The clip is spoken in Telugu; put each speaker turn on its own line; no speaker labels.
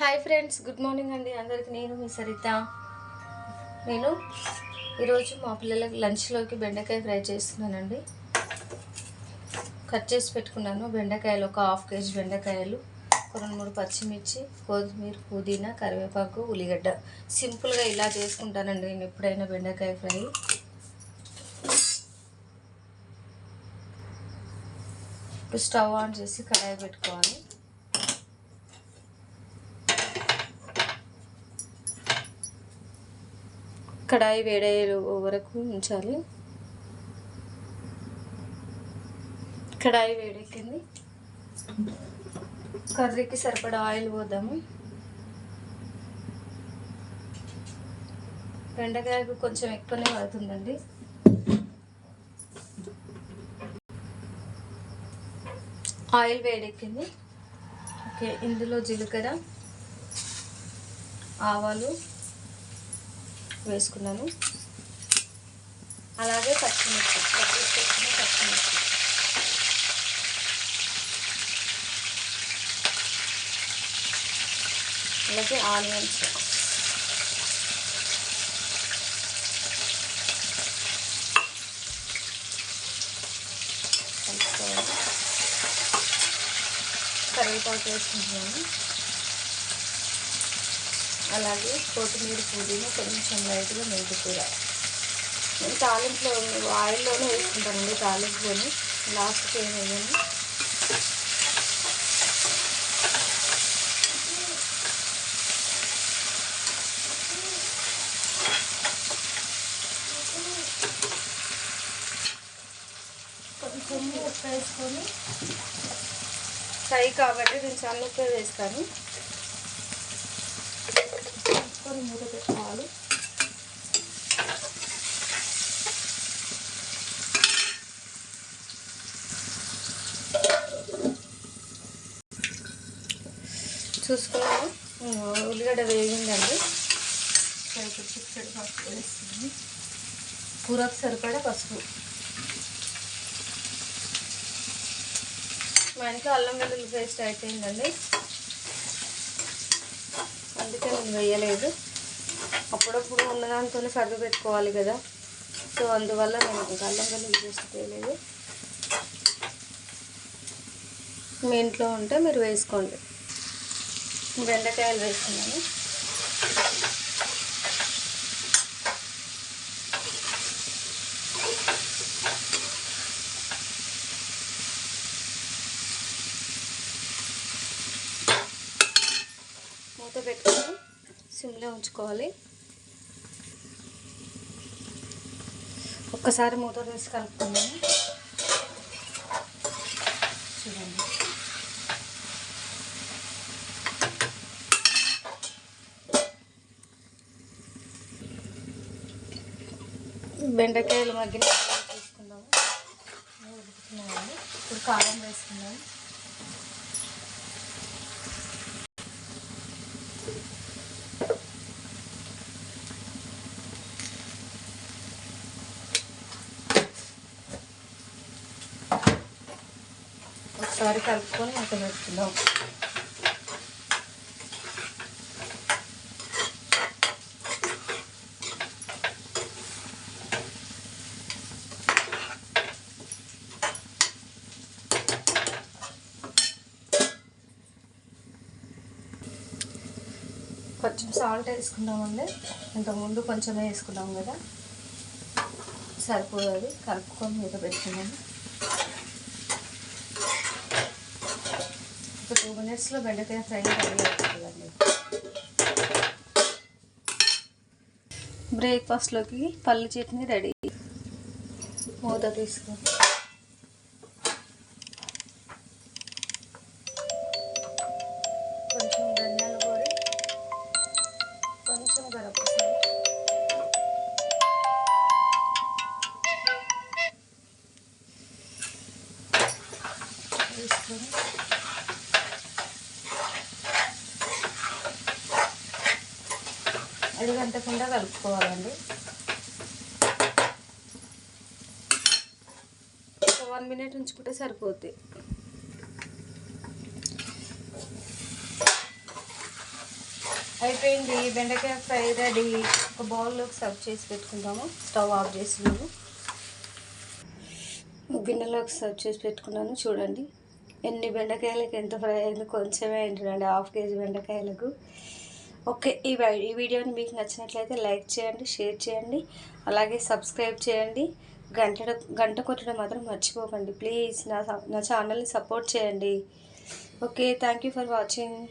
హాయ్ ఫ్రెండ్స్ గుడ్ మార్నింగ్ అండి. అందరికి నేను మీ సరిత. నేను ఈరోజు మా పిల్లలకి లంచ్లోకి బెండకాయ ఫ్రై చేస్తున్నానండి. కట్ చేసి పెట్టుకున్నాను. బెండకాయలు ఒక హాఫ్ కేజీ బెండకాయలు రెండు మూడు పచ్చిమిర్చి కొత్తిమీర పుదీనా కరివేపాకు ఉల్లిగడ్డ. సింపుల్గా ఇలా చేసుకుంటానండి నేను ఎప్పుడైనా బెండకాయ ఫ్రై. ఇప్పుడు స్టవ్ ఆన్ చేసి కడాయి పెట్టుకోవాలి. కడాయి వేడయ్యే వరకు ఉంచాలి. కడాయి వేడెక్కింది. కర్రీకి సరిపడా ఆయిల్ పోద్దాము. బెండకాయకు కొంచెం ఎక్కువనే పడుతుందండి. ఆయిల్ వేడెక్కింది. ఓకే ఇందులో జీలకర్ర ఆవాలు వేసుకున్నాను అలాగే పచ్చిమిర్చి పచ్చిమిర్చి పచ్చిమిర్చి అలాగే ఆనియన్స్ కరివేపాకు వేసుకుంటున్నాను అలాగే కొత్తిమీర పుదీనా కొంచెం లైట్గా మెంతి కూర. నేను తాలింపులో ఆయిల్లోనే వేసుకుంటానండి తాలింపులోని. లాస్ట్కి ఏం వేయను. కొంచెం ఉప్పు వేసుకొని. ఫ్రై కాబట్టి నేను చాలా ఉప్పు వేస్తాను. వేసుకొని మూత పెట్టుకోవాలి. చూసుకున్నాము ఉల్లిగడ్డ వేగిందండి. చిక్కడి పసుపు వేస్తుంది. కూరకు సరిపడా పసుపు. మా ఇంట్లో అల్లం వెల్లుల్లి పేస్ట్ అయిపోయిందండి. అందుకే నేను వేయలేదు. అప్పుడప్పుడు ఉన్నదానితోనే సర్ది పెట్టుకోవాలి కదా. సో అందువల్ల నేను ఇంకా అల్లం వెల్లుల్లి పేస్ట్ వేయలేదు. మీ ఇంట్లో ఉంటే మీరు వేసుకోండి. బెండకాయలు వేసుకున్నాను. మూత పెట్టుకొని సిమ్లో ఉంచుకోవాలి. ఒక్కసారి మూత తీసి కలుపుకున్నాము చూడండి. బెండకాయలు మగ్గిన తీసుకుందాము. ఇప్పుడు కారం వేసుకుందాము. ఒకసారి కలుపుకొని మూత పెడుతున్నాం కొంచెం సాల్ట్ వేసుకుందామండి. ఇంతకుముందు కొంచెమే వేసుకున్నాం కదా. సరిపోదు అది. కలుపుకొని మీద పెట్టుకున్నాము ఒక టూ మినిట్స్లో బెండకాయ ఫ్రై రెడీ అవుతుందండి బ్రేక్ఫాస్ట్లోకి పల్లి చట్నీ రెడీ. మూత తీసుకో. కొంచెం ధనియాల పొడి కొంచెం గరపసాలు. వేసుకొని అది గంటకుండా కలుపుకోవాలండి. వన్ మినిట్ ఉంచుకుంటే సరిపోద్ది. అయిపోయింది. బెండకాయ ఫ్రై రెడీ. ఒక బౌల్లోకి సర్వ్ చేసి పెట్టుకుందాము. స్టవ్ ఆఫ్ చేసినాము గిన్నెలోకి సర్వ్ చేసి పెట్టుకున్నాను. చూడండి. ఎన్ని బెండకాయలకు ఎంత ఫ్రై అయింది. కొంచెమే అయింటుందండి హాఫ్ కేజీ బెండకాయలకు. ఓకే ఈ వై- ఈ వీడియోని మీకు నచ్చినట్లయితే లైక్ చేయండి షేర్ చేయండి అలాగే సబ్స్క్రైబ్ చేయండి. గంట గంట కొట్టడం మాత్రం మర్చిపోకండి. ప్లీజ్ నా నా ఛానల్ని సపోర్ట్ చేయండి. Okay thank you for watching.